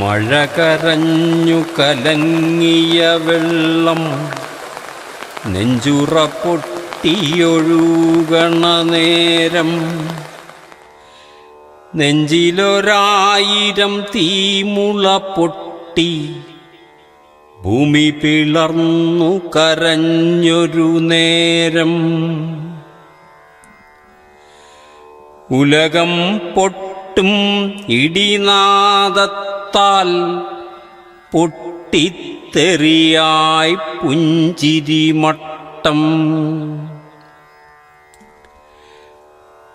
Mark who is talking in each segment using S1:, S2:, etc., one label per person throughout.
S1: മഴ കരഞ്ഞു കലങ്ങിയ വെള്ളം നെഞ്ചുറ പൊട്ടിയൊഴുകണ നേരം. നെഞ്ചിലൊരായിരം തീമുള പൊട്ടി ഭൂമി പിളർന്നു കരഞ്ഞൊരു നേരം. ഉലകം പൊട്ടും ഇടിനാദത്താൽ പൊട്ടിത്തെറിയായി പുഞ്ചിരിമട്ടം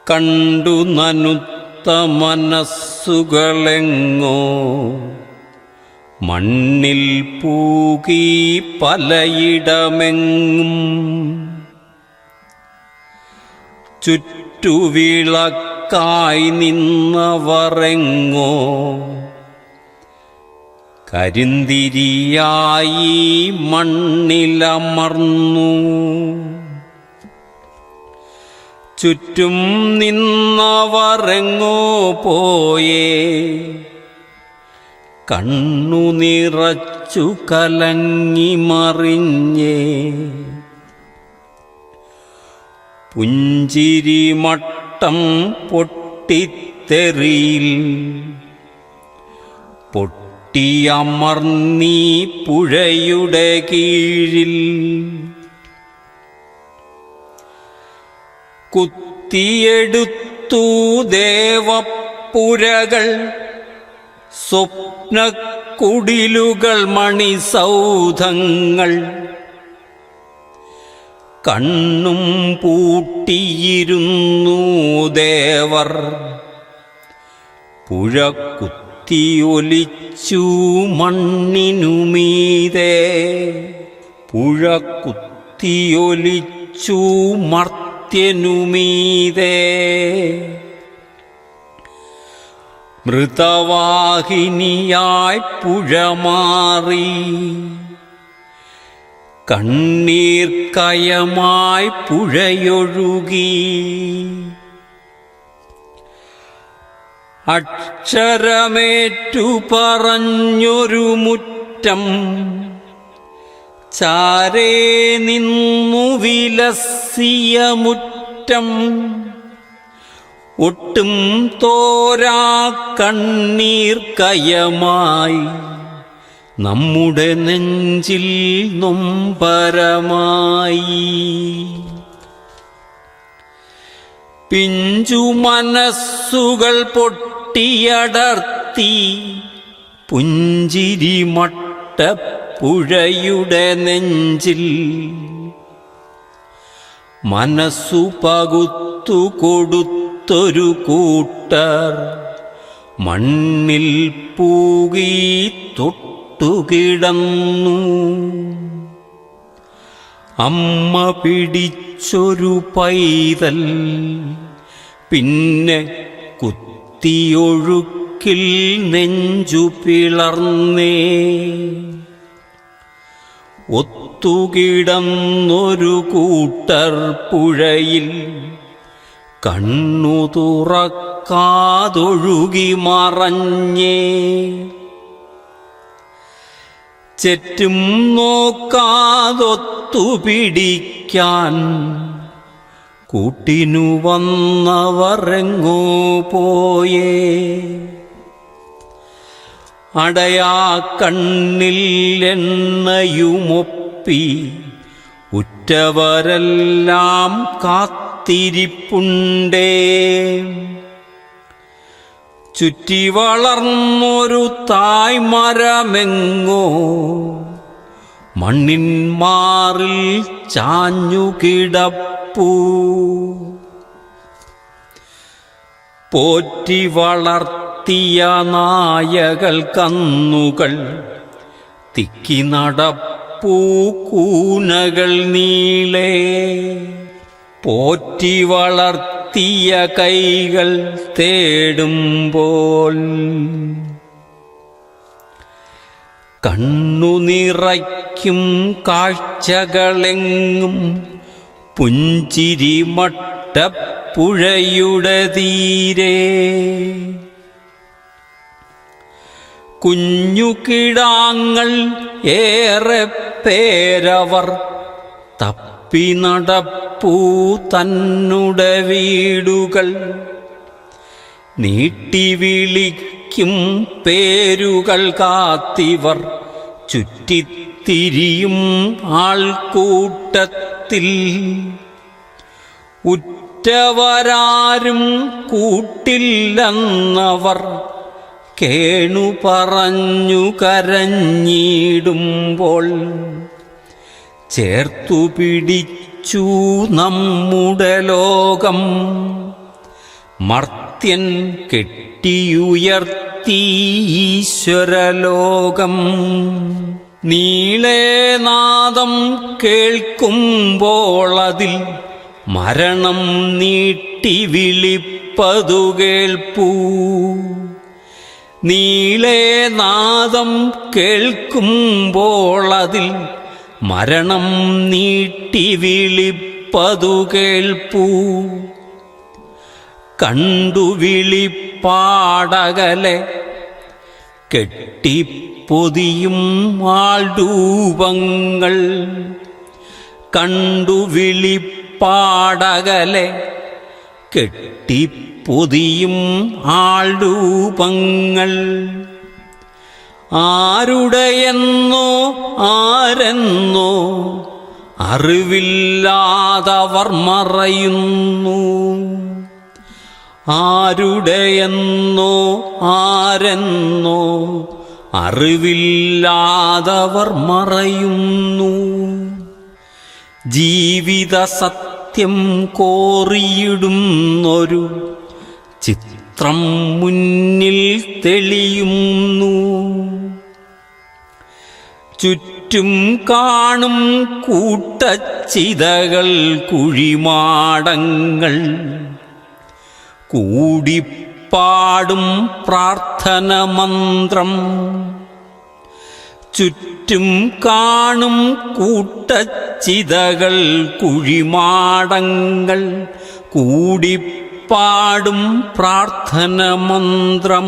S1: കണ്ടു നനുത്ത മനസ്സുകളെങ്ങോ മണ്ണിൽ പൂകി പലയിടമെങ്ങും. ചുറ്റുവിളക്കായി നിന്നവരെങ്ങോ കരിന്തിരിയായി മണ്ണിലമർന്നു. ചുറ്റും നിന്നവരെങ്ങോ പോയേ. കണ്ണു നിറച്ചു കലങ്ങി മറിഞ്ഞേ. പുഞ്ചിരി മട്ടം പൊട്ടിത്തെറിയിൽ. പൊട്ടിയമർന്നീ പുഴയുടെ കീഴിൽ കുത്തിയെടുത്തു ദേവപ്പുരകൾ സ്വപ്നക്കുടിലുകൾ മണിസൗധങ്ങൾ. കണ്ണും പൂട്ടിയിരുന്നു ദേവർ. പുഴ കുത്തിയൊലിച്ചു മണ്ണിനുമീതെ. പുഴ കുത്തിയൊലിച്ചു മർത്യനുമീതെ. മൃതവാഹിനിയായി പുഴ മാറി കണ്ണീർ കയമായി പുഴയൊഴുകി. അക്ഷരമേറ്റു പറഞ്ഞൊരു മുറ്റം. ചാരേ നിന്നു വിലസിയ മുറ്റം. ഒട്ടും തോരാ കണ്ണീർ കയമായി. നമ്മുടെ നെഞ്ചിൽ നൊമ്പരമായി. പിഞ്ചു മനസ്സുകൾ പൊട്ടിയടർത്തി പുഞ്ചിരി മട്ടപ്പുഴയുടെ നെഞ്ചിൽ മനസ്സു പകുത്തു കൊടുത്തൊരു കൂട്ടർ മണ്ണിൽ പൂകി തൊട്ടുകിടന്നു അമ്മ പിടിച്ചൊരു പൈതൽ പിന്നെ കുത്തിയൊഴുക്കിൽ നെഞ്ചു പിളർന്നേ. ഒത്തുകിടന്നൊരു കൂട്ടർ പുഴയിൽ കണ്ണു തുറക്കാതൊഴുകി മറഞ്ഞേ. ചെറ്റും നോക്കാതൊത്തുപിടിക്കാൻ കൂട്ടിനു വന്നവരെങ്ങോ പോയേ. അടയാ കണ്ണിൽ എണ്ണയുമൊപ്പി ഉറ്റവരെല്ലാം കാത്തിരിപ്പുണ്ടേ. ചുറ്റി വളർന്നൊരു തായ്മരമെങ്ങോ മണ്ണിൻ മാറിൽ ചാഞ്ഞുകിടപ്പൂ പോറ്റി വളർത്തിയ നായകൾ കന്നുകൾ തിക്കി നടപ്പൂ കൂനകൾ നീളേ. പോറ്റി വളർത്തിയ കൈകൾ തേടുമ്പോൾ കണ്ണു നിറയ്ക്കും കാഴ്ചകളെങ്ങും പുഞ്ചിരി മട്ടപ്പുഴയുടെ തീരെ. കുഞ്ഞുകിടാങ്ങൾ ഏറെ പേരവർ തപ്പി നടപ്പൂ തന്നുടെ വീടുകൾ. നീട്ടി വിളിക്കും പേരുകൾ കാത്തിവർ ചുറ്റിത്തിരിയും ആൾക്കൂട്ടത്തിൽ. ഉറ്റവരാരും കൂട്ടില്ലെന്നവർ കേണു പറഞ്ഞു കരഞ്ഞിടുമ്പോൾ. ചേർത്തു പിടിച്ചു നമ്മുടെ ലോകം. മർത്യൻ കെട്ടിയുയർത്തീശ്വരലോകം. നീളേനാദം നീളേ നാദം കേൾക്കുമ്പോൾ അതിൽ മരണം നീട്ടി വിളിപ്പതു കേൾപ്പൂ. നീളേനാദം കേൾക്കുമ്പോളതിൽ മരണം നീട്ടി വിളിപ്പതു കേൾപ്പൂ. കണ്ടു വിളിപ്പാടകലെ കെട്ടിപ്പൊതിയും ആൾരൂപങ്ങൾ. കണ്ടു വിളിപ്പാടകലെ കെട്ടിപ്പൊതിയും ആൾരൂപങ്ങൾ. ആരുടെയെന്നോ ആരെന്നോ അറിവില്ലാതവർ മറയുന്നു. ആരുടെയെന്നോ ആരെന്നോ അറിവില്ലാതവർ മറയുന്നു. ജീവിത സത്യം കോറിയിടുന്നൊരു ചിത്രം മുന്നിൽ തെളിയുന്നു. ചുറ്റും കാണും കൂട്ടച്ചിതകൾ കുഴിമാടങ്ങൾ കൂടിപ്പാടും പ്രാർത്ഥന മന്ത്രം. ചുറ്റും കാണും കൂട്ടച്ചിതകൾ കുഴിമാടങ്ങൾ. കൂടിപ്പാടും പ്രാർത്ഥന മന്ത്രം.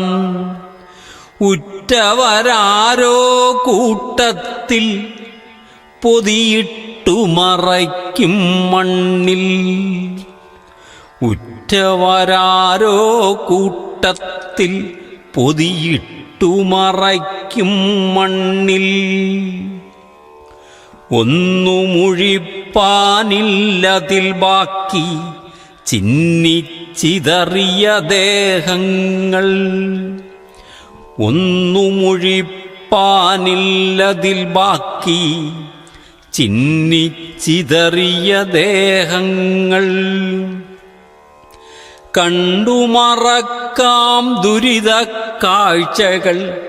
S1: ഉറ്റവരാരോ കൂട്ടത്തിൽ പൊതിയിട്ടു മറയ്ക്കും മണ്ണിൽ. ഉറ്റവരാരോ കൂട്ടത്തിൽ പൊതിയിട്ടു മറയ്ക്കും മണ്ണിൽ. ഒന്നു മുഴിപ്പാനില്ലതിൽ ബാക്കി ചിന്നിച്ചിതറിയ ദേഹങ്ങൾ. ഒന്നു മുഴിപ്പാനില്ലതിൽ ബാക്കി ചിന്നിച്ചിതറിയ ദേഹങ്ങൾ. കണ്ടുമറക്കാം ദുരിത കാഴ്ചകൾ.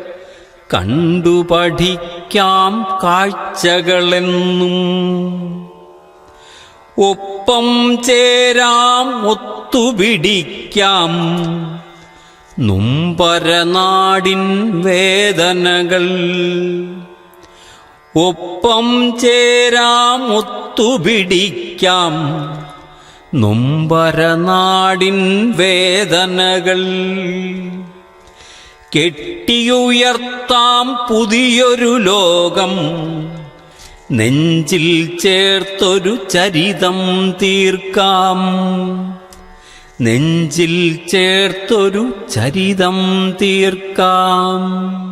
S1: കണ്ടു പഠിക്കാം കാഴ്ചകളെന്നും. ഒപ്പം ചേരാം ഒത്തുപിടിക്കാം. നുംപരനാടിൻ വേദനകൾ. ഒപ്പം ചേരാം ഒത്തുപിടിക്കാം. നൊമ്പരനാടിൻ വേദനകൾ. കെട്ടിയുയർത്താം പുതിയൊരു ലോകം. നെഞ്ചിൽ ചേർത്തൊരു ചരിതം തീർക്കാം. നെഞ്ചിൽ ചേർത്തൊരു ചരിതം തീർക്കാം.